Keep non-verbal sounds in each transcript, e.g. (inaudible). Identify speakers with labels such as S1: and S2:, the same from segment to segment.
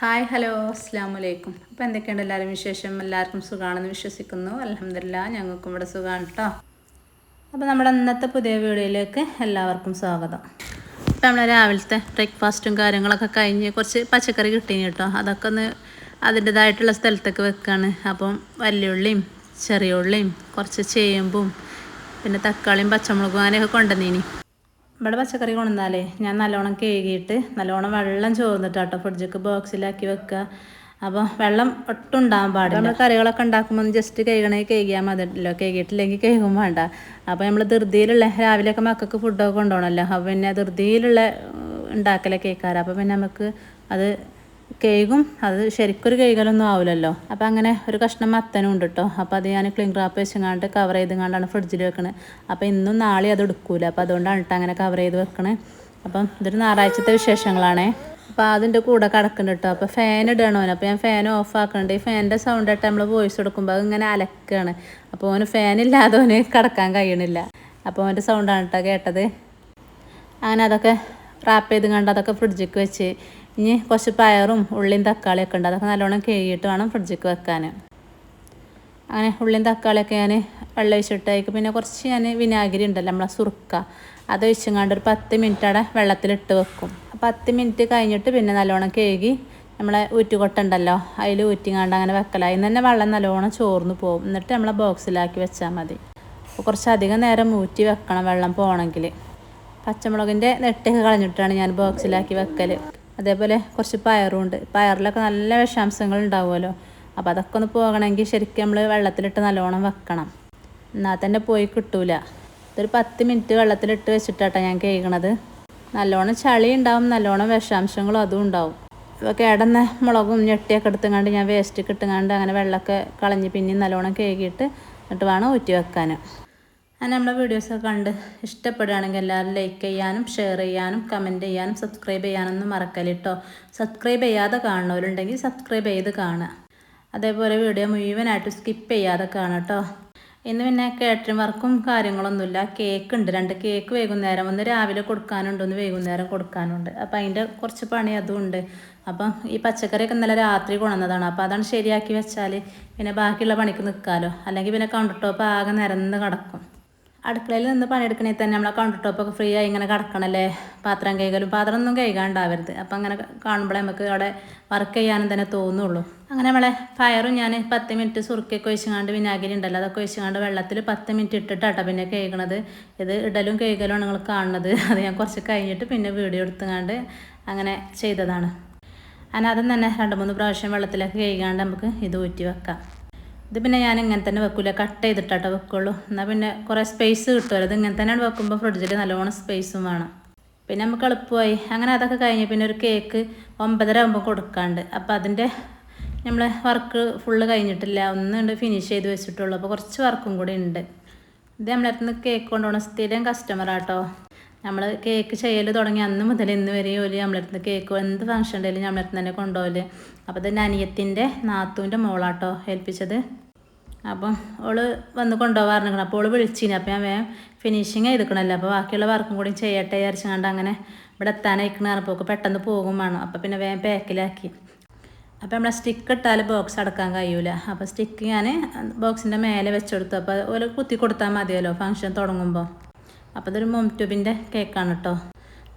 S1: hi hello അസ്സാം വലൈക്കും അപ്പോൾ എന്തൊക്കെയുണ്ട് എല്ലാവരും വിശേഷം എല്ലാവർക്കും സുഖമാണെന്ന് വിശ്വസിക്കുന്നു അലഹമില്ല ഞങ്ങൾക്കും ഇവിടെ സുഖമാണ് കേട്ടോ അപ്പോൾ നമ്മുടെ ഇന്നത്തെ പുതിയ വീഡിയോയിലേക്ക് എല്ലാവർക്കും സ്വാഗതം അപ്പോൾ നമ്മൾ രാവിലത്തെ ബ്രേക്ക്ഫാസ്റ്റും കാര്യങ്ങളൊക്കെ കഴിഞ്ഞ് കുറച്ച് പച്ചക്കറി കിട്ടീന് കേട്ടോ അതൊക്കെ ഒന്ന് അതിൻ്റെതായിട്ടുള്ള സ്ഥലത്തേക്ക് വെക്കുകയാണ് അപ്പം വലിയുള്ളിയും ചെറിയ കുറച്ച് ചേമ്പും പിന്നെ തക്കാളിയും പച്ചമുളകും അങ്ങനെയൊക്കെ കൊണ്ടുവന്നീനി ഇവിടെ പച്ചക്കറി കൊണ്ടുവന്നാലേ ഞാൻ നല്ലോണം കേകിയിട്ട് നല്ലോണം വെള്ളം ചോർന്നിട്ട് കേട്ടോ ഫ്രിഡ്ജൊക്കെ ബോക്സിലാക്കി വെക്കുക അപ്പോൾ വെള്ളം ഒട്ടും ഉണ്ടാകാൻ പാടില്ല നമ്മൾ കറികളൊക്കെ ഉണ്ടാക്കുമ്പോൾ ജസ്റ്റ് കേകണേ കേകിയാൽ മതിയല്ലോ കേകിയിട്ടില്ലെങ്കിൽ കേകും വേണ്ട അപ്പോൾ നമ്മൾ ധൃതിയിലുള്ള രാവിലെയൊക്കെ മക്കൾക്ക് ഫുഡൊക്കെ കൊണ്ടുപോകണല്ലോ അപ്പൊ പിന്നെ ധൃതിയിലുള്ള ഉണ്ടാക്കലൊക്കെ കേൾക്കാറ് അപ്പോൾ പിന്നെ നമുക്ക് അത് കേകും അത് ശരിക്കൊരു കേകലൊന്നും ആവില്ലല്ലോ അപ്പോൾ അങ്ങനെ ഒരു കഷ്ണം മത്തനും ഉണ്ട് കേട്ടോ അപ്പോൾ അത് ഞാൻ ക്ലിൻ ക്രാപ്പ് വെച്ചങ്ങാണ്ട് കവർ ചെയ്തുകൊണ്ടാണ് ഫ്രിഡ്ജിൽ വെക്കണത് അപ്പോൾ ഇന്നും നാളെ അത് എടുക്കൂല അപ്പോൾ അതുകൊണ്ടാണ് കേട്ടോ അങ്ങനെ കവർ ചെയ്ത് വെക്കണത് അപ്പം ഇതൊരു ഞായറാഴ്ചത്തെ വിശേഷങ്ങളാണേ അപ്പോൾ അതിൻ്റെ കൂടെ കിടക്കുന്നുണ്ട് കേട്ടോ അപ്പോൾ ഫാൻ ഇടണോ അപ്പോൾ ഞാൻ ഫാൻ ഓഫ് ആക്കുന്നുണ്ട് ഈ ഫാനിൻ്റെ സൗണ്ട് ആയിട്ട് നമ്മൾ വോയിസ് കൊടുക്കുമ്പോൾ അത് ഇങ്ങനെ അലക്കുകയാണ് അപ്പോൾ ഓന് ഫാനില്ലാതെ അവന് കിടക്കാൻ കഴിയണില്ല അപ്പോൾ അവൻ്റെ സൗണ്ടാണ് കേട്ടോ കേട്ടത് അങ്ങനെ അതൊക്കെ റാപ്പ് ചെയ്ത് കണ്ട് അതൊക്കെ ഫ്രിഡ്ജിക്ക് വെച്ച് ഇനി കുറച്ച് പയറും ഉള്ളിയും തക്കാളിയൊക്കെ ഉണ്ട് അതൊക്കെ നല്ലോണം കഴുകിയിട്ട് വേണം ഫ്രിഡ്ജിക്ക് വെക്കാൻ അങ്ങനെ ഉള്ളിയും തക്കാളിയൊക്കെ ഞാൻ വെള്ളം ഒഴിച്ചിട്ടേക്ക് പിന്നെ കുറച്ച് ഞാൻ വിനാഗിരി ഉണ്ടല്ലോ നമ്മളെ സുറുക്ക അത് ഒഴിച്ചുങ്ങാണ്ട് ഒരു പത്ത് മിനിറ്റ് അവിടെ വെള്ളത്തിലിട്ട് വെക്കും പത്ത് മിനിറ്റ് കഴിഞ്ഞിട്ട് പിന്നെ നല്ലോണം കഴുകി നമ്മളെ ഊറ്റുകൊട്ട ഉണ്ടല്ലോ അതിൽ ഊറ്റിങ്ങാണ്ട് അങ്ങനെ വെക്കലായി തന്നെ വെള്ളം നല്ലോണം ചോർന്ന് പോകും എന്നിട്ട് നമ്മളെ ബോക്സിലാക്കി വെച്ചാൽ മതി കുറച്ചധികം നേരം ഊറ്റി വെക്കണം വെള്ളം പോകണമെങ്കിൽ പച്ചമുളകിൻ്റെ നെട്ടൊക്കെ കളഞ്ഞിട്ടാണ് ഞാൻ ബോക്സിലാക്കി വെക്കൽ അതേപോലെ കുറച്ച് പയറും ഉണ്ട് പയറിലൊക്കെ നല്ല വിഷാംശങ്ങൾ ഉണ്ടാവുമല്ലോ അപ്പോൾ അതൊക്കെ ഒന്ന് പോകണമെങ്കിൽ ശരിക്കും നമ്മൾ വെള്ളത്തിലിട്ട് നല്ലോണം വെക്കണം എന്നാൽ തന്നെ പോയി കിട്ടൂല ഇതൊരു പത്ത് മിനിറ്റ് വെള്ളത്തിലിട്ട് വെച്ചിട്ടാട്ടോ ഞാൻ കേൾക്കണത് നല്ലോണം ചളി ഉണ്ടാവും നല്ലോണം വിഷാംശങ്ങളും അതും ഉണ്ടാവും ഇപ്പോൾ കേടന്ന മുളകും ഞെട്ടിയൊക്കെ എടുത്തുകൊണ്ട് ഞാൻ വേസ്റ്റ് കിട്ടുങ്ങാണ്ട് അങ്ങനെ വെള്ളമൊക്കെ കളഞ്ഞ് പിന്നെയും നല്ലോണം കേകിയിട്ട് എന്നിട്ട് വേണം ഊറ്റി വെക്കാൻ അങ്ങനെ നമ്മുടെ വീഡിയോസൊക്കെ കണ്ട് ഇഷ്ടപ്പെടുകയാണെങ്കിൽ എല്ലാവരും ലൈക്ക് ചെയ്യാനും ഷെയർ ചെയ്യാനും കമൻറ്റ് ചെയ്യാനും സബ്സ്ക്രൈബ് ചെയ്യാനൊന്നും മറക്കലിട്ടോ സബ്സ്ക്രൈബ് ചെയ്യാതെ കാണുന്നവരുണ്ടെങ്കിൽ സബ്സ്ക്രൈബ് ചെയ്ത് കാണുക അതേപോലെ വീഡിയോ മുഴുവനായിട്ട് സ്കിപ്പ് ചെയ്യാതെ കാണുക കേട്ടോ ഇന്ന് പിന്നെ കേറ്ററിംഗ് വർക്കും കാര്യങ്ങളൊന്നുമില്ല കേക്ക് ഉണ്ട് രണ്ട് കേക്ക് വൈകുന്നേരം ഒന്ന് രാവിലെ കൊടുക്കാനുണ്ട് ഒന്ന് വൈകുന്നേരം കൊടുക്കാനുണ്ട് അപ്പോൾ അതിൻ്റെ കുറച്ച് പണി അതുമുണ്ട് അപ്പം ഈ പച്ചക്കറിയൊക്കെ ഇന്നലെ രാത്രി കൊണന്നതാണ് അപ്പോൾ അതാണ് ശരിയാക്കി വെച്ചാൽ പിന്നെ ബാക്കിയുള്ള പണിക്ക് നിൽക്കാമല്ലോ അല്ലെങ്കിൽ പിന്നെ കൗണ്ടർ ടോപ്പ് ആകെ നിരന്ന് കിടക്കും അടുക്കളയിൽ നിന്ന് പണിയെടുക്കണേ തന്നെ നമ്മളെ കൗണ്ടർ ടോപ്പൊക്കെ ഫ്രീ ആയി ഇങ്ങനെ കിടക്കണല്ലേ പാത്രം കഴുകലും പാത്രം ഒന്നും കഴുകാണ്ടാവരുത് അപ്പം അങ്ങനെ കാണുമ്പോഴേ നമുക്ക് അവിടെ വർക്ക് ചെയ്യാനും തന്നെ തോന്നുള്ളൂ അങ്ങനെ നമ്മളെ ഫയറും ഞാൻ പത്ത് മിനിറ്റ് സുറുക്കൊക്കെ ഒഴിച്ചങ്ങാണ്ട് വിനാഗിരി ഉണ്ടല്ലോ അതൊക്കെ ഒഴിച്ചുകൊണ്ട് വെള്ളത്തിൽ പത്ത് മിനിറ്റ് ഇട്ടിട്ടാട്ടോ പിന്നെ കഴുകണത് ഇത് ഇടലും കഴുകലുമാണ് നിങ്ങൾ കാണുന്നത് (laughs) അത് ഞാൻ കുറച്ച് കഴിഞ്ഞിട്ട് പിന്നെ വീഡിയോ എടുത്തുകൊണ്ട് അങ്ങനെ ചെയ്തതാണ് അതിനകത്തും തന്നെ രണ്ട് മൂന്ന് പ്രാവശ്യം വെള്ളത്തിലൊക്കെ കഴുകാണ്ട് നമുക്ക് ഇത് ഊറ്റി വെക്കാം ഇത് പിന്നെ ഞാൻ ഇങ്ങനെ തന്നെ വെക്കില്ല കട്ട് ചെയ്തിട്ടാട്ടോ വെക്കുള്ളൂ എന്നാൽ പിന്നെ കുറേ സ്പേസ് കിട്ടുമല്ലോ ഇത് ഇങ്ങനെ തന്നെയാണ് വെക്കുമ്പോൾ ഫ്രിഡ്ജിൽ നല്ലോണം സ്പേസും വേണം പിന്നെ നമുക്ക് എളുപ്പമായി അങ്ങനെ അതൊക്കെ കഴിഞ്ഞ് പിന്നെ ഒരു കേക്ക് ഒമ്പതര ആകുമ്പോൾ കൊടുക്കാണ്ട് അപ്പോൾ അതിൻ്റെ നമ്മൾ വർക്ക് ഫുള്ള് കഴിഞ്ഞിട്ടില്ല ഒന്നുണ്ട് ഫിനിഷ് ചെയ്ത് വെച്ചിട്ടുള്ളൂ അപ്പോൾ കുറച്ച് വർക്കും കൂടി ഉണ്ട് ഇത് നമ്മളടുത്ത് കേക്ക് കൊണ്ടുപോകണ സ്ഥിരം കസ്റ്റമറാട്ടോ നമ്മൾ കേക്ക് ചെയ്യൽ തുടങ്ങി അന്ന് മുതൽ ഇന്ന് വരെ ഒരു നമ്മളടുത്ത് കേക്ക് എന്ത് ഫംഗ്ഷൻ ഉണ്ടെങ്കിലും നമ്മളടുത്ത് തന്നെ കൊണ്ടുപോകല് അപ്പോൾ തന്നെ അനിയത്തിൻ്റെ നാത്തൂൻ്റെ മോളാട്ടോ ഏൽപ്പിച്ചത് അപ്പം ഓള് വന്ന് കൊണ്ടുപോകാറുണ്ട് അപ്പോൾ ഓള് വിളിച്ചിന് അപ്പോൾ ഞാൻ വേഗം ഫിനിഷിങ് ചെയ്തിക്കണമല്ലോ അപ്പോൾ ബാക്കിയുള്ള വർക്കും കൂടി ചെയ്യട്ടെ വിചാരിച്ചുകൊണ്ട് അങ്ങനെ ഇവിടെ എത്താനയക്കണ അപ്പോൾ പെട്ടെന്ന് പോകും വേണം അപ്പോൾ പിന്നെ വേഗം പാക്കിലാക്കി അപ്പോൾ നമ്മളെ സ്റ്റിക്ക് ഇട്ടാൽ ബോക്സ് അടക്കാൻ കഴിയൂല അപ്പോൾ സ്റ്റിക്ക് ഞാൻ ബോക്സിൻ്റെ മേലെ വെച്ചെടുത്തു അപ്പോൾ ഓരോ കുത്തി കൊടുത്താൽ മതിയല്ലോ ഫംഗ്ഷൻ തുടങ്ങുമ്പോൾ അപ്പോൾ ഇതൊരു മൊംറ്റൂബിൻ്റെ കേക്കാണ് കേട്ടോ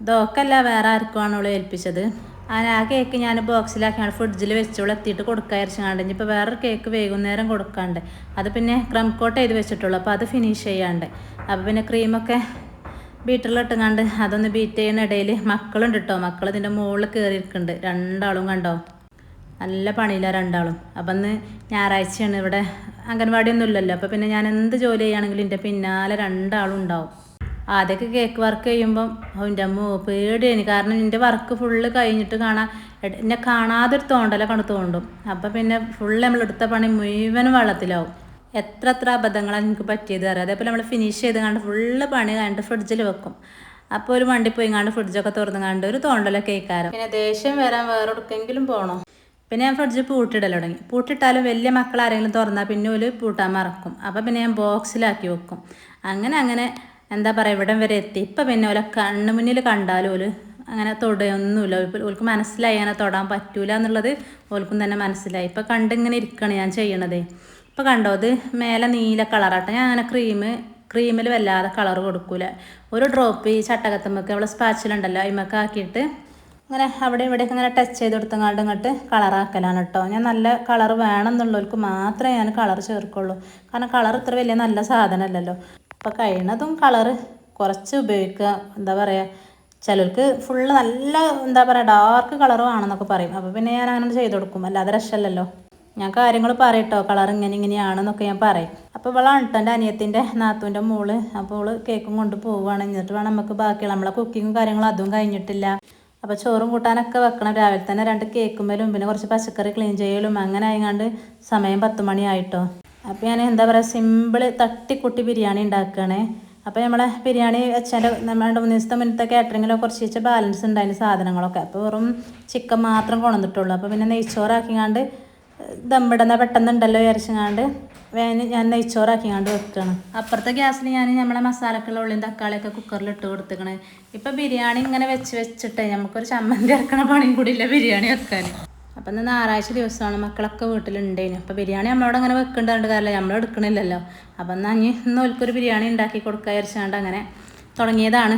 S1: ദോക്കല്ല വേറെ ആർക്കുമാണ് അവൾ ഏൽപ്പിച്ചത് അങ്ങനെ ആ കേക്ക് ഞാൻ ബോക്സിലാക്കിയാണ് ഫ്രിഡ്ജിൽ വെച്ചോളൂ എത്തിയിട്ട് കൊടുക്കാതിരിച്ചാണ്ട് ഇനിയിപ്പോൾ വേറൊരു കേക്ക് വൈകുന്നേരം കൊടുക്കാണ്ട് അത് പിന്നെ ക്രം കോട്ട് ചെയ്ത് വെച്ചിട്ടുള്ളൂ അപ്പോൾ അത് ഫിനിഷ് ചെയ്യാണ്ട് അപ്പോൾ പിന്നെ ക്രീമൊക്കെ ബീറ്ററിലിട്ടുങ്ങാണ്ട് അതൊന്ന് ബീറ്റ് ചെയ്യുന്ന ഇടയിൽ മക്കളുണ്ട് കേട്ടോ മക്കൾ ഇതിൻ്റെ മുകളിൽ കയറിയിരിക്കുന്നുണ്ട് രണ്ടാളും കണ്ടോ നല്ല പണിയില്ല രണ്ടാളും അപ്പം ഇന്ന് ഞായറാഴ്ചയാണ് ഇവിടെ ഒന്നും ഇല്ലല്ലോ അപ്പോൾ പിന്നെ ഞാൻ എന്ത് ജോലി ചെയ്യുകയാണെങ്കിലും എൻ്റെ പിന്നാലെ രണ്ടാളും ഉണ്ടാവും ആദ്യമൊക്കെ കേക്ക് വർക്ക് ചെയ്യുമ്പം എൻ്റെ അമ്മ പേടിയാണ് കാരണം എൻ്റെ വർക്ക് ഫുള്ള് കഴിഞ്ഞിട്ട് കാണാൻ എന്നെ കാണാതൊരു തോണ്ടല കണ്ട് തോണ്ടും അപ്പം പിന്നെ ഫുള്ള് നമ്മളെടുത്ത പണി മുഴുവനും വെള്ളത്തിലാവും എത്ര എത്ര അബദ്ധങ്ങളാണ് എനിക്ക് പറ്റിയത് അറിയാം അതേപോലെ നമ്മൾ ഫിനിഷ് ചെയ്ത് കണ്ട് ഫുള്ള് പണി കണ്ട് ഫ്രിഡ്ജിൽ വെക്കും അപ്പോൾ ഒരു വണ്ടി പോയി കണ്ട് ഫ്രിഡ്ജൊക്കെ തുറന്നു കണ്ട് ഒരു തോണ്ടലൊക്കെ കേൾക്കാരം പിന്നെ ദേഷ്യം വരാൻ വേറെ എടുക്കെങ്കിലും പോകണോ പിന്നെ ഞാൻ ഫ്രിഡ്ജ് പൂട്ടിടല തുടങ്ങി പൂട്ടിട്ടാലും വലിയ മക്കൾ ആരെങ്കിലും തുറന്നാൽ പിന്നെ ഒരു പൂട്ടാൻ മറക്കും അപ്പോൾ പിന്നെ ഞാൻ ബോക്സിലാക്കി വെക്കും അങ്ങനെ അങ്ങനെ എന്താ പറയുക ഇവിടം വരെ എത്തി ഇപ്പം പിന്നെ ഓല കണ്ണു മുന്നിൽ കണ്ടാലും ഓല് അങ്ങനെ തൊടുകയൊന്നുമില്ല ഓൾക്ക് മനസ്സിലായി അങ്ങനെ തൊടാൻ പറ്റൂല എന്നുള്ളത് ഓൾക്കും തന്നെ മനസ്സിലായി ഇപ്പം കണ്ടിങ്ങനെ ഇരിക്കണം ഞാൻ ചെയ്യണതേ ഇപ്പം കണ്ടോ അത് മേലെ നീല കളറാട്ടെ ഞാൻ അങ്ങനെ ക്രീം ക്രീമിൽ വല്ലാതെ കളർ കൊടുക്കൂല ഒരു ഡ്രോപ്പ് ഈ ചട്ടകത്തുമ്പക്ക് അവളെ സ്പാച്ചിലുണ്ടല്ലോ അതിമൊക്കെ ആക്കിയിട്ട് അങ്ങനെ അവിടെ ഇവിടെയൊക്കെ ഇങ്ങനെ ടച്ച് ചെയ്ത് കൊടുത്തങ്ങാണ്ട് ഇങ്ങോട്ട് കളറാക്കലാണ് കേട്ടോ ഞാൻ നല്ല കളർ വേണം എന്നുള്ളവർക്ക് മാത്രമേ ഞാൻ കളർ ചേർക്കുള്ളൂ കാരണം കളർ ഇത്ര വലിയ നല്ല സാധനമല്ലല്ലോ അപ്പോൾ കഴിയണതും കളറ് കുറച്ച് ഉപയോഗിക്കുക എന്താ പറയുക ചിലർക്ക് ഫുള്ള് നല്ല എന്താ പറയുക ഡാർക്ക് കളറും ആണെന്നൊക്കെ പറയും അപ്പോൾ പിന്നെ ഞാൻ അങ്ങനെ ചെയ്ത് കൊടുക്കും അല്ലാതെ രക്ഷമല്ലല്ലോ ഞാൻ കാര്യങ്ങൾ പറയട്ടോ കളർ ഇങ്ങനെ ഇങ്ങനെയാണെന്നൊക്കെ ഞാൻ പറയും അപ്പോൾ ഇവളാണ് കേട്ടോ എൻ്റെ അനിയത്തിൻ്റെ നാത്തുവിൻ്റെ മോള് അപ്പോൾ അവള് കേക്കും കൊണ്ട് പോവുകയാണ് എന്നിട്ട് വേണം നമുക്ക് ബാക്കിയുള്ള നമ്മളെ കുക്കിങ്ങും കാര്യങ്ങളും അതും കഴിഞ്ഞിട്ടില്ല അപ്പോൾ ചോറും കൂട്ടാനൊക്കെ വെക്കണം രാവിലെ തന്നെ രണ്ട് കേക്കും മേലും പിന്നെ കുറച്ച് പച്ചക്കറി ക്ലീൻ ചെയ്യലും അങ്ങനെ ആയങ്ങാണ്ട് സമയം പത്ത് മണിയായിട്ടോ അപ്പോൾ ഞാൻ എന്താ പറയുക സിമ്പിൾ തട്ടിക്കുട്ടി ബിരിയാണി ഉണ്ടാക്കുകയാണേ അപ്പോൾ നമ്മളെ ബിരിയാണി വെച്ചാൽ നമ്മളുടെ മൂന്ന് ദിവസത്തെ മുന്നത്തെ കാറ്ററിങ്ങിലൊക്കെ കുറച്ച് വെച്ചാൽ ബാലൻസ് ഉണ്ടായിന് സാധനങ്ങളൊക്കെ അപ്പോൾ വെറും ചിക്കൻ മാത്രം കൊണ്ടുവന്നിട്ടുള്ളൂ അപ്പോൾ പിന്നെ നെയ്ച്ചോറാക്കിങ്ങാണ്ട് ദമ്മിടുന്ന പെട്ടെന്നുണ്ടല്ലോ വിചാരിച്ചങ്ങാണ്ട് വേന് ഞാൻ നെയ്ച്ചോറാക്കിങ്ങാണ്ട് വെക്കുകയാണ് അപ്പുറത്തെ ഗ്യാസിൽ ഞാൻ നമ്മളെ മസാലക്കുള്ള ഉള്ളിയും തക്കാളിയൊക്കെ കുക്കറിൽ ഇട്ട് കൊടുത്തേക്കണേ ഇപ്പോൾ ബിരിയാണി ഇങ്ങനെ വെച്ച് വെച്ചിട്ടേ നമുക്കൊരു ചമ്മന്തി ഇറക്കണ പണിയും കൂടി ഇല്ല ബിരിയാണി വെക്കാൻ അപ്പം എന്നാൽ ഞായറാഴ്ച ദിവസമാണ് മക്കളൊക്കെ വീട്ടിലുണ്ടേനു അപ്പം ബിരിയാണി നമ്മളോട് അങ്ങനെ വെക്കേണ്ടതുണ്ട് കാരണം നമ്മൾ എടുക്കണില്ലല്ലോ അപ്പം എന്നാൽ അഞ്ഞ് ഇന്ന് ഒരിക്കൊരു ബിരിയാണി ഉണ്ടാക്കി കൊടുക്കുക വിചാരിച്ചാണ്ട് അങ്ങനെ തുടങ്ങിയതാണ്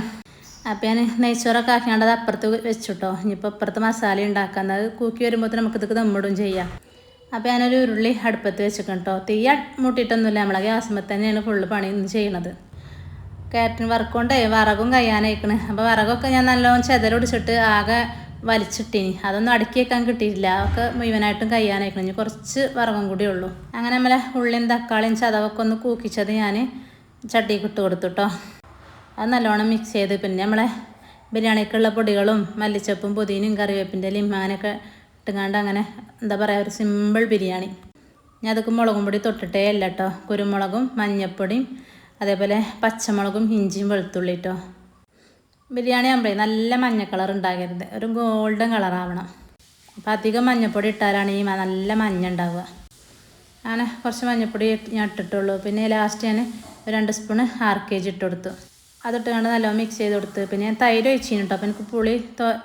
S1: അപ്പം ഞാൻ നെയ്ച്ചോറൊക്കെ ആക്കിയാണ്ട് അത് അപ്പുറത്ത് വെച്ചിട്ടോ ഇനിയിപ്പോൾ അപ്പുറത്ത് മസാല ഉണ്ടാക്കാം അത് കൂക്കി വരുമ്പോൾ നമുക്ക് ഇതൊക്കെ നമ്മിടും ചെയ്യാം അപ്പോൾ ഞാനൊരു ഉരുളി അടുപ്പത്ത് വെച്ചിട്ടുണ്ട് കേട്ടോ തീ മുട്ടിയിട്ടൊന്നുമില്ല നമ്മളെ ഗ്യാസുമ്പോൾ തന്നെയാണ് ഫുള്ള് പണി ഇന്ന് ചെയ്യണത് കയറ്റിന് വറക്കൊണ്ടേ വറകും കഴിയാനയക്കണ് അപ്പോൾ വറകൊക്കെ ഞാൻ നല്ലോണം ചെതലൊടിച്ചിട്ട് ആകെ വലിച്ചിട്ടിനി അതൊന്നും അടുക്കി വെക്കാൻ കിട്ടിയിട്ടില്ല അതൊക്കെ മുഴുവനായിട്ടും കയ്യാനായിക്കണം ഇനി കുറച്ച് വറവും കൂടി ഉള്ളൂ അങ്ങനെ നമ്മളെ ഉള്ളിയും തക്കാളിയും ചതവൊക്കെ ഒന്ന് കൂക്കിച്ചത് ഞാൻ ചട്ടിക്ക് ഇട്ട് കൊടുത്തു കേട്ടോ അത് നല്ലോണം മിക്സ് ചെയ്ത് പിന്നെ നമ്മളെ ബിരിയാണിക്കുള്ള പൊടികളും മല്ലിച്ചപ്പും പുതിനയും കറിവേപ്പിൻ്റെ ലിമാനൊക്കെ ഇട്ടുങ്ങാണ്ട് അങ്ങനെ എന്താ പറയുക ഒരു സിമ്പിൾ ബിരിയാണി ഞാൻ അതൊക്കെ മുളകും പൊടി തൊട്ടിട്ടേ അല്ല കേട്ടോ കുരുമുളകും മഞ്ഞപ്പൊടിയും അതേപോലെ പച്ചമുളകും ഇഞ്ചിയും വെളുത്തുള്ളി കേട്ടോ ബിരിയാണി ആകുമ്പോൾ നല്ല മഞ്ഞ കളർ ഉണ്ടാകരുത് ഒരു ഗോൾഡൻ കളറാവണം അപ്പോൾ അധികം മഞ്ഞപ്പൊടി ഇട്ടാലാണ് ഈ നല്ല മഞ്ഞ ഉണ്ടാവുക അങ്ങനെ കുറച്ച് മഞ്ഞപ്പൊടി ഞാൻ ഇട്ടിട്ടുള്ളൂ പിന്നെ ലാസ്റ്റ് ഞാൻ രണ്ട് സ്പൂണ് ആർ കെ ജി ഇട്ട് കൊടുത്തു അതിട്ട് കണ്ട് നല്ലോണം മിക്സ് ചെയ്ത് കൊടുത്ത് പിന്നെ ഞാൻ തൈര് ഒഴിച്ചു കേട്ടോ അപ്പോൾ എനിക്ക് പുളി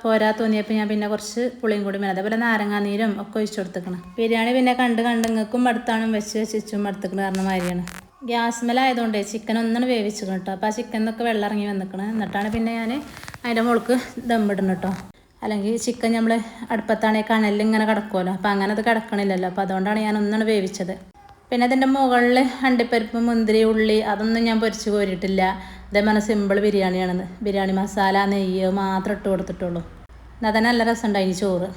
S1: പോരാ തോന്നിയപ്പോൾ ഞാൻ പിന്നെ കുറച്ച് പുളിയും കൂടി വേണം അതേപോലെ നാരങ്ങാനീരും ഒക്കെ ഒഴിച്ചു കൊടുത്തേക്കണം ബിരിയാണി പിന്നെ കണ്ട് കണ്ടങ്ങൾക്കും അടുത്താണ് മടുത്താണ് വെച്ച് വെച്ചും എടുത്തേക്കണ കാരണം മാതിരിയാണ് ഗ്യാസ് ആയതുകൊണ്ട് ചിക്കൻ ഒന്നും വേവിച്ചു കേട്ടോ അപ്പോൾ ആ ചിക്കൻ എന്നൊക്കെ വെള്ളം ഇറങ്ങി വന്നിക്കണം എന്നിട്ടാണ് പിന്നെ ഞാൻ അതിൻ്റെ മുകൾക്ക് ദമ്മിടണം കേട്ടോ അല്ലെങ്കിൽ ചിക്കൻ നമ്മൾ അടുപ്പത്താണെങ്കിൽ കണലിൽ ഇങ്ങനെ കിടക്കുമല്ലോ അപ്പോൾ അങ്ങനെ അത് കിടക്കണില്ലല്ലോ അപ്പോൾ അതുകൊണ്ടാണ് ഞാൻ ഒന്നാണ് വേവിച്ചത് പിന്നെ അതിൻ്റെ മുകളിൽ അണ്ടിപ്പരിപ്പ് മുന്തിരി ഉള്ളി അതൊന്നും ഞാൻ പൊരിച്ച് കോരിയിട്ടില്ല അതേപോലെ സിമ്പിൾ ബിരിയാണിയാണെന്ന് ബിരിയാണി മസാല നെയ്യ് മാത്രം ഇട്ട് കൊടുത്തിട്ടുള്ളൂ എന്നാൽ തന്നെ നല്ല രസമുണ്ടായി ചോറ്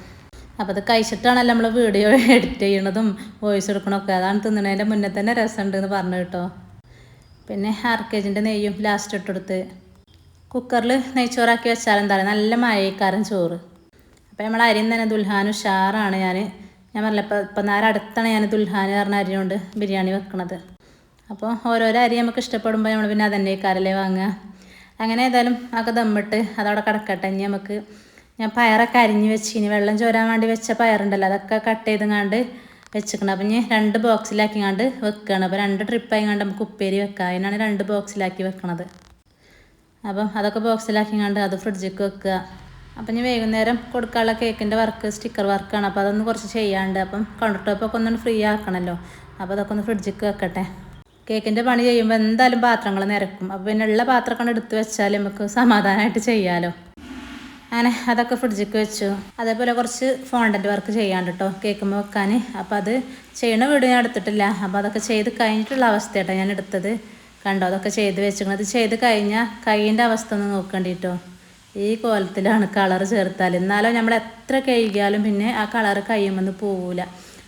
S1: അപ്പോൾ അത് കഴിച്ചിട്ടാണല്ലോ നമ്മൾ വീഡിയോ എഡിറ്റ് ചെയ്യണതും വോയിസ് എടുക്കണമൊക്കെ അതാണ് തിന്നണതിൻ്റെ മുന്നേ തന്നെ രസമുണ്ട് എന്ന് പറഞ്ഞു കേട്ടോ പിന്നെ ആർ നെയ്യും ലാസ്റ്റ് ഇട്ടെടുത്ത് കുക്കറിൽ നെയ്ച്ചോറാക്കി വെച്ചാൽ എന്താണ് നല്ല മഴയക്കാരൻ ചോറ് അപ്പോൾ നമ്മൾ അരിയും തന്നെ ദുൽഹാൻ ഉഷാറാണ് ഞാൻ ഞാൻ പറഞ്ഞില്ല ഇപ്പം ഇപ്പം നേരം അടുത്താണ് ഞാൻ ദുൽഹാൻ പറഞ്ഞ അരി കൊണ്ട് ബിരിയാണി വെക്കണത് അപ്പോൾ ഓരോരോ അരി നമുക്ക് ഇഷ്ടപ്പെടുമ്പോൾ നമ്മൾ പിന്നെ അതന്നെ കാരല്ലേ വാങ്ങുക അങ്ങനെ ഏതായാലും ഒക്കെ ദമ്മിട്ട് അതവിടെ കിടക്കട്ടെ ഇനി നമുക്ക് ഞാൻ പയറൊക്കെ അരിഞ്ഞ് വെച്ച് ഇനി വെള്ളം ചോരാൻ വേണ്ടി വെച്ച പയറുണ്ടല്ലോ അതൊക്കെ കട്ട് ചെയ്തങ്ങാണ്ട് വെച്ചിക്കണം അപ്പം ഞാൻ രണ്ട് ബോക്സിലാക്കി കണ്ട് വെക്കുകയാണ് അപ്പോൾ രണ്ട് കണ്ട് നമുക്ക് ഉപ്പേരി വെക്കുക അതിനാണ് രണ്ട് ബോക്സിലാക്കി വെക്കണത് അപ്പം അതൊക്കെ ബോക്സിലാക്കി കണ്ട് അത് ഫ്രിഡ്ജിൽ വെക്കുക അപ്പം ഞാൻ വൈകുന്നേരം കൊടുക്കാനുള്ള കേക്കിൻ്റെ വർക്ക് സ്റ്റിക്കർ വർക്കാണ് അപ്പോൾ അതൊന്ന് കുറച്ച് ചെയ്യാണ്ട് അപ്പം കൗണ്ടർ ടോപ്പൊക്കെ ഒന്നും ഫ്രീ ആക്കണമല്ലോ അപ്പോൾ അതൊക്കെ ഒന്ന് ഫ്രിഡ്ജിൽ വെക്കട്ടെ കേക്കിൻ്റെ പണി ചെയ്യുമ്പോൾ എന്തായാലും പാത്രങ്ങൾ നിരക്കും അപ്പോൾ പിന്നെ ഉള്ള പാത്രമൊക്കെ എടുത്ത് വെച്ചാൽ നമുക്ക് സമാധാനമായിട്ട് ചെയ്യാമല്ലോ അങ്ങനെ അതൊക്കെ ഫ്രിഡ്ജിക്ക് വെച്ചു അതേപോലെ കുറച്ച് ഫോണ്ടൻ്റ് വർക്ക് ചെയ്യാണ്ട് കേട്ടോ കേൾക്കുമ്പോൾ വെക്കാൻ അപ്പോൾ അത് ചെയ്യണ വീട് ഞാൻ എടുത്തിട്ടില്ല അപ്പോൾ അതൊക്കെ ചെയ്ത് കഴിഞ്ഞിട്ടുള്ള അവസ്ഥയാട്ടോ ഞാൻ എടുത്തത് കണ്ടോ അതൊക്കെ ചെയ്ത് വെച്ചിരിക്കണം അത് ചെയ്ത് കഴിഞ്ഞാൽ കൈയിൻ്റെ അവസ്ഥ ഒന്ന് നോക്കേണ്ടി ഈ കോലത്തിലാണ് കളർ ചേർത്താൽ എന്നാലും നമ്മൾ എത്ര കഴുകിയാലും പിന്നെ ആ കളർ കഴിയുമെന്ന് പോവില്ല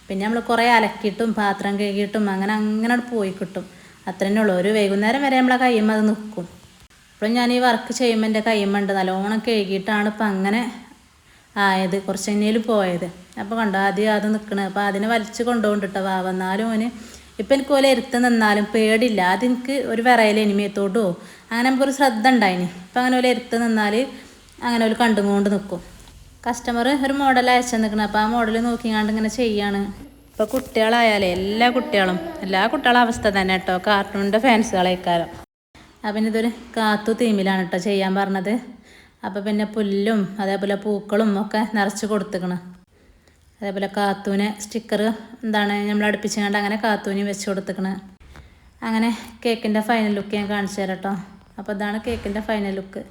S1: പിന്നെ നമ്മൾ കുറേ അലക്കിയിട്ടും പാത്രം കഴുകിയിട്ടും അങ്ങനെ അങ്ങനെ പോയി കിട്ടും അത്രന്നെ ഉള്ളൂ ഒരു വൈകുന്നേരം വരെ നമ്മളെ കയ്യുമ്പോൾ അത് നിൽക്കും ഇപ്പോഴും ഞാൻ ഈ വർക്ക് ചെയ്യുമ്പോൾ എൻ്റെ കയ്യമ്മണ്ട് നല്ലോണം കഴുകിയിട്ടാണ് ഇപ്പം അങ്ങനെ ആയത് കുറച്ച് കഴിഞ്ഞാൽ പോയത് അപ്പോൾ കണ്ടോ ആദ്യം അത് നിൽക്കണേ അപ്പോൾ അതിനെ വലിച്ച് കൊണ്ടുപോകണ്ടിട്ടോ വാ വന്നാലും ഓന് ഇപ്പം എനിക്ക് ഓലെ എരുത്ത് നിന്നാലും പേടില്ല അത് എനിക്ക് ഒരു വിറയിൽ എനിമിയത്തോട്ടോ അങ്ങനെ നമുക്കൊരു ശ്രദ്ധ ഉണ്ടായിന് ഇപ്പം അങ്ങനെ ഓലെ എരുത്ത് നിന്നാൽ അങ്ങനെ ഒരു കണ്ടും കൊണ്ട് നിൽക്കും കസ്റ്റമർ ഒരു മോഡൽ അയച്ചു നിൽക്കണം അപ്പോൾ ആ മോഡൽ നോക്കിങ്ങാണ്ട് ഇങ്ങനെ ചെയ്യാണ് ഇപ്പോൾ കുട്ടികളായാലേ എല്ലാ കുട്ടികളും എല്ലാ കുട്ടികളും അവസ്ഥ തന്നെ കേട്ടോ കാർട്ടൂണിൻ്റെ ഫാൻസുകളേക്കാരം അപ്പം ഇതൊരു കാത്തു തീമിലാണ് കേട്ടോ ചെയ്യാൻ പറഞ്ഞത് അപ്പോൾ പിന്നെ പുല്ലും അതേപോലെ പൂക്കളും ഒക്കെ നിറച്ച് കൊടുത്തുക്കണം അതേപോലെ കാത്തൂനെ സ്റ്റിക്കർ എന്താണ് നമ്മൾ അടുപ്പിച്ചുകൊണ്ട് അങ്ങനെ കാത്തൂനി വെച്ച് കൊടുത്തുക്കണ് അങ്ങനെ കേക്കിൻ്റെ ഫൈനൽ ലുക്ക് ഞാൻ കാണിച്ചു തരാം കേട്ടോ അപ്പോൾ ഇതാണ് കേക്കിൻ്റെ ഫൈനൽ ലുക്ക്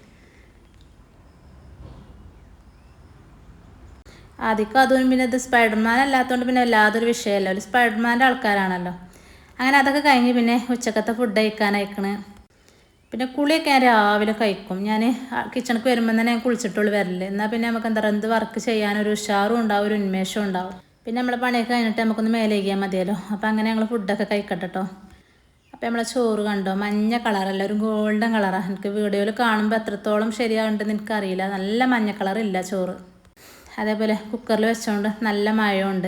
S1: ആദ്യമൊക്കെ അതും പിന്നെ ഇത് സ്പൈഡർമാൻ അല്ലാത്തതുകൊണ്ട് പിന്നെ വല്ലാതൊരു വിഷയമല്ല ഒരു സ്പൈഡർമാൻ്റെ ആൾക്കാരാണല്ലോ അങ്ങനെ അതൊക്കെ കഴിഞ്ഞ് പിന്നെ ഉച്ചക്കത്തെ ഫുഡ് കഴിക്കാൻ അയക്കണേ പിന്നെ കുളിയൊക്കെ ഞാൻ രാവിലെ കഴിക്കും ഞാൻ കിച്ചണക്ക് വരുമ്പോൾ തന്നെ ഞാൻ കുളിച്ചിട്ടുള്ളൂ വരല് എന്നാൽ പിന്നെ നമുക്ക് എന്താ പറയുക എന്ത് വർക്ക് ചെയ്യാനൊരു ഉഷാറും ഉണ്ടാവും ഒരു ഉന്മേഷം ഉണ്ടാവും പിന്നെ നമ്മളെ പണിയൊക്കെ കഴിഞ്ഞിട്ട് നമുക്കൊന്ന് മേലെ ചെയ്യാൻ മതിയല്ലോ അപ്പോൾ അങ്ങനെ ഞങ്ങൾ ഫുഡൊക്കെ കഴിക്കട്ടെ കേട്ടോ അപ്പോൾ നമ്മളെ ചോറ് കണ്ടോ മഞ്ഞ കളറല്ല ഒരു ഗോൾഡൻ കളറാണ് എനിക്ക് വീഡിയോയിൽ കാണുമ്പോൾ എത്രത്തോളം ശരിയാകുന്നുണ്ടെന്ന് എനിക്കറിയില്ല നല്ല മഞ്ഞ കളറില്ല ചോറ് അതേപോലെ കുക്കറിൽ വെച്ചോണ്ട് നല്ല മഴയുണ്ട്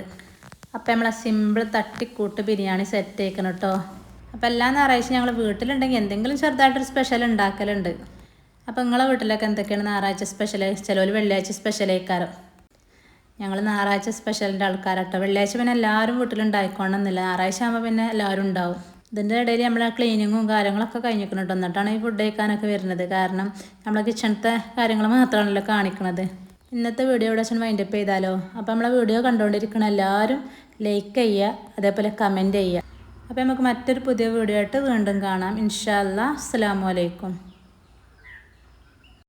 S1: അപ്പോൾ നമ്മളെ സിമ്പിൾ തട്ടിക്കൂട്ട് ബിരിയാണി സെറ്റ് ആയിക്കണം കേട്ടോ അപ്പോൾ എല്ലാ ഞായറാഴ്ച ഞങ്ങൾ വീട്ടിലുണ്ടെങ്കിൽ എന്തെങ്കിലും ചെറുതായിട്ടൊരു സ്പെഷ്യൽ ഉണ്ടാക്കലുണ്ട് അപ്പോൾ നിങ്ങളെ വീട്ടിലൊക്കെ എന്തൊക്കെയാണ് ഞായറാഴ്ച സ്പെഷ്യൽ ചിലവർ വെള്ളിയാഴ്ച ആയിക്കാറ് ഞങ്ങൾ ഞായറാഴ്ച സ്പെഷ്യലിൻ്റെ ആൾക്കാരട്ടോ വെള്ളിയാഴ്ച പിന്നെ എല്ലാവരും വീട്ടിലുണ്ടായിക്കോണമെന്നില്ല ഞായറാഴ്ച ആകുമ്പോൾ പിന്നെ എല്ലാവരും ഉണ്ടാവും ഇതിൻ്റെ ഇടയിൽ നമ്മൾ ആ ക്ലീനിങ്ങും കാര്യങ്ങളൊക്കെ കഴിഞ്ഞിരിക്കണം എന്നിട്ടാണ് ഈ ഫുഡ് കഴിക്കാനൊക്കെ വരുന്നത് കാരണം നമ്മളെ കിച്ചണത്തെ കാര്യങ്ങൾ മാത്രമാണല്ലോ കാണിക്കുന്നത് ഇന്നത്തെ വീഡിയോ ഇവിടെ വെച്ചാൽ മൈൻഡപ്പ് ചെയ്താലോ അപ്പോൾ നമ്മളെ വീഡിയോ കണ്ടുകൊണ്ടിരിക്കുന്ന എല്ലാവരും ലൈക്ക് ചെയ്യുക അതേപോലെ കമൻറ്റ് ചെയ്യുക അപ്പോൾ നമുക്ക് മറ്റൊരു പുതിയ വീഡിയോ ആയിട്ട് വീണ്ടും കാണാം ഇൻഷാ അല്ലാ അസ്സാം വലൈക്കും